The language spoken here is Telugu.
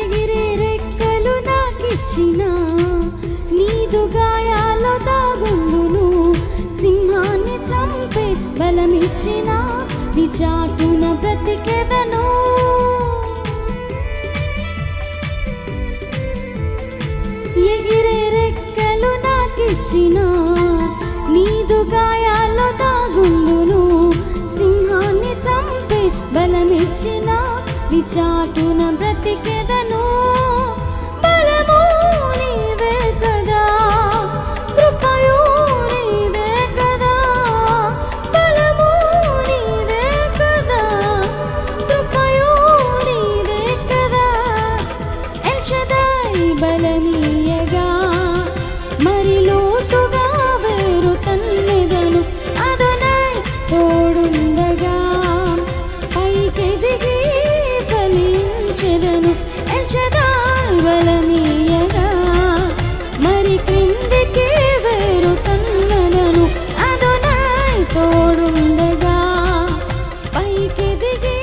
ఎగిరే రెక్కలు నాకిచ్చిన నీదు గాయాలో దాగుందును. సింహాన్ని చంపే బలమిచ్చిన నీ బ్రతికెదను. ఎగిరే రెక్కలు నాకిచ్చిన నీదు గాయాలో దాగుందును. సింహాన్ని చంపే బలమిచ్చిన నీ బ్రతిక మరి లోతుగా వేరు తన్నెదను. అదనై తోడుండగా పైకెదిగి ఫలించెదను. ఎల్షదాయ్ బలమీయగా మరి క్రిందికి వేరు తన్నెదను. అదనై తోడుండగా పైకెదిగి